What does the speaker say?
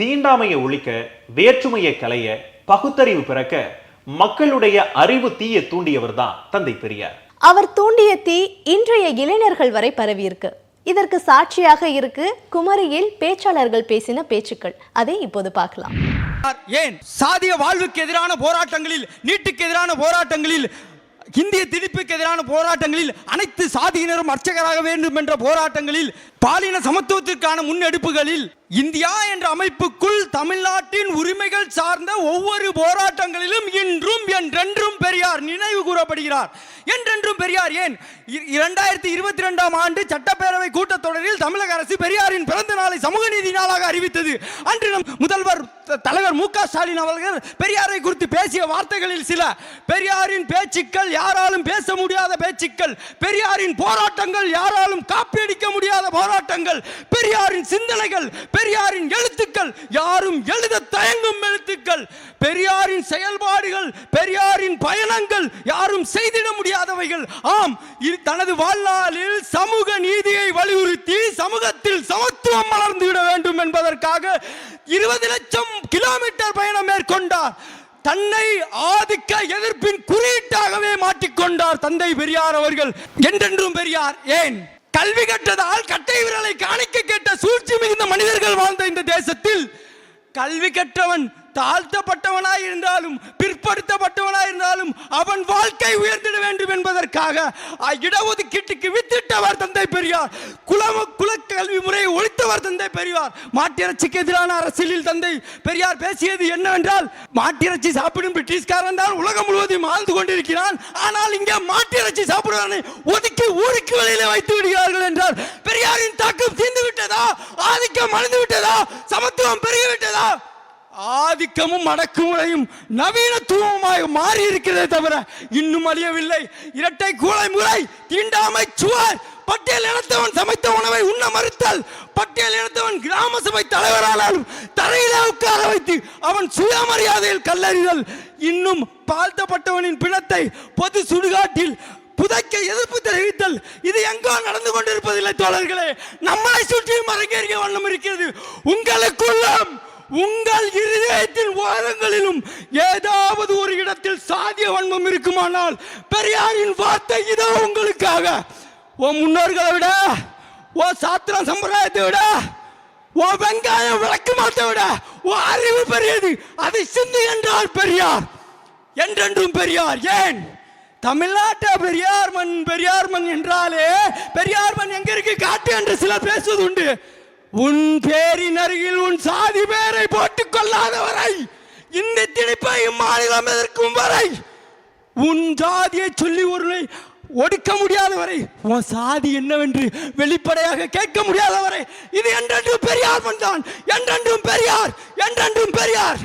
தீண்டாமையை ஒழிக்க வேற்றுமையை களைய பகுத்தறிவு பிறக்க மக்களுடைய அறிவு தீய தூண்டியவர் தான் தந்தை பெரியார். அவர் தூண்டிய தீ இன்றைய இளைஞர்கள் வரை பரவியிருக்கு இதற்கு சாட்சியாக இருக்கு குமரியில் பேச்சாளர்கள் பேசின பேச்சுக்கள். அதை இப்போது பார்க்கலாம். ஏன் சாதிய வாழ்வுக்கு எதிரான போராட்டங்களில் நீட்டுக்கு எதிரான போராட்டங்களில் இந்திய திணிப்புக்கு எதிரான போராட்டங்களில் அனைத்து சாதியினரும் அர்ச்சகராக வேண்டும் என்ற போராட்டங்களில் பாலின சமத்துவத்திற்கான முன்னெடுப்புகளில் இந்தியா என்ற அமைப்புக்குள் தமிழ்நாடு உரிமைகள் சார்ந்த ஒவ்வொரு போராட்டங்களிலும் இன்றும் என்றென்றும் பெரியார் நினைவு கூறப்படுகிறார். என்றென்றும் பெரியார் ஏன்? இரண்டாயிரத்தி இருபத்தி ரெண்டாம் ஆண்டு சட்டப்பேரவை கூட்டத்தொடரில் தமிழக அரசு பெரியாரின் பிறந்த நாளை சமூக நீதி நாளாக அறிவித்தது. அன்று நம் முதல்வர் தலைவர் மு ஸ்டாலின் அவர்கள் பெரியாரை குறித்து பேசிய வார்த்தைகளில் சில பெரியாரின் பேச்சுக்கள் யாராலும் பேச முடியாத பேச்சுக்கள். பெரியாரின் போராட்டங்கள் யாராலும் காப்பீடு போராட்டங்கள் பெரியாரின் சிந்தனைகள் பெரியாரின் எழுத்துக்கள் யாரும் எழுத தயங்கும் எழுத்துக்கள் பெரியாரின் செயல்பாடுகள் பெரியாரின் பயணங்கள் யாரும் செய்திட முடியாதவைகள். ஆம் தனது வாழ்நாளில் சமூக நீதியை வலியுறுத்தி சமூகத்தில் சமத்துவம் வளர்ந்துவிட வேண்டும் என்பதற்காக இருபது லட்சம் கிலோமீட்டர் பயணம் மேற்கொண்டார். தன்னை ஆதிக்க எதிர்ப்பின் குறியீட்டாகவே மாற்றிக்கொண்டார் தந்தை பெரியார் அவர்கள். என்றென்றும் பெரியார் ஏன்? கல்வி கற்றதால் கட்டை விரலை காணிக்க கேட்ட சூழ்ச்சி மிகுந்த மனிதர்கள் வாழ்ந்த இந்த தேசத்தில் கல்வி கற்றவன் தாழ்த்தப்பட்டவனாய் இருந்தாலும் பிற்படுத்தப்பட்டவனாய் இருந்தாலும் அவன் வாழ்க்கை உயர்ந்திட வேண்டும் என்பதற்காக இடஒதுக்கீட்டுக்கு வித்திட்டவர் தந்தை பெரியார். குலம குல கல்வி முறையை ஒழித்தவர் தந்தை பெரியார். மாட்டிறைச்சிக்கு எதிரான அரசியலில் தந்தை பெரியார் பேசியது என்னவென்றால் மாட்டிறைச்சி சாப்பிடும் பிரிட்டிஷ்காரன் தான் உலகம் முழுவதும் ஆழ்ந்து கொண்டிருக்கிறான். ஆனால் இங்கே மாட்டிறைச்சி சாப்பிடுவானை ஒதுக்கி ஊருக்கு வெளியில வைத்து விடுகிறார்கள் என்றால் பெரியாரின் தாக்கம் தீர்ந்து விட்டதா ஆதிக்கம் அழிந்து விட்டதா சமத்துவம் பெருகி விட்டதா ஆதிக்கமும் அடக்குமுறையும் நவீனத்துவமாக மாறி இருக்கிறதே தவிர இன்னும் அழியவில்லை இரட்டை கூளை முறை தீண்டாமை சுவர் பட்டியல் இனத்தவன் சமைத்த உணவை உண்ண மறுத்தல் பட்டியல் இனத்தவன் கிராம சபை தலைவரானாலும் தரையில உட்கார வைத்து அவன் சுயமரியாதையில் கல்லறிதல். இன்னும் தாழ்த்தப்பட்டவனின் பிணத்தை பொது சுடுகாட்டில் புதைக்க எதிர்ப்பு தெரிவித்தல். இது எங்கோ நடந்து கொண்டிருப்பதில்லை தோழர்களே. நம்மளை சுற்றியும் அரங்கேறிய வண்ணம் இருக்கிறது. உங்களுக்குள்ளும் உங்கள் இருதயத்தின் ஓரங்களிலும் ஏதாவது ஒரு இடத்தில் சாதிய வன்மம் இருக்குமானால் பெரியாரின் வார்த்தை இதோ உங்களுக்காக. ஓ முன்னோர்களை விட ஓ சாத்திர சம்பிரதாயத்தை விட ஓ வெங்காயம் விளக்கு மாத்த விட ஓ அறிவு பெரியது. அதை சிந்தி என்றால் பெரியார். என்றென்றும் பெரியார். ஏன்? தமிழ்நாட்டை பெரியார் மண் பெரியார் மண் என்றாலே பெரியார் மண் எங்க இருக்கு? காட்டு என்று சிலர் பேசுவது உண்டு. உன் பேரின் அருகில் உன் சாதி கொள்ளாத வரை இந்த திணிப்பை இம்மாநிலம் எதிர்க்கும் வரை உன் ஜாதியை சொல்லி ஒருவரை ஒடுக்க முடியாத வரை உன் சாதி என்னவென்று வெளிப்படையாக கேட்க முடியாத வரை இது என்றென்றும் பெரியார் வந்தான் என்றென்றும் பெரியார் என்றென்றும் பெரியார்.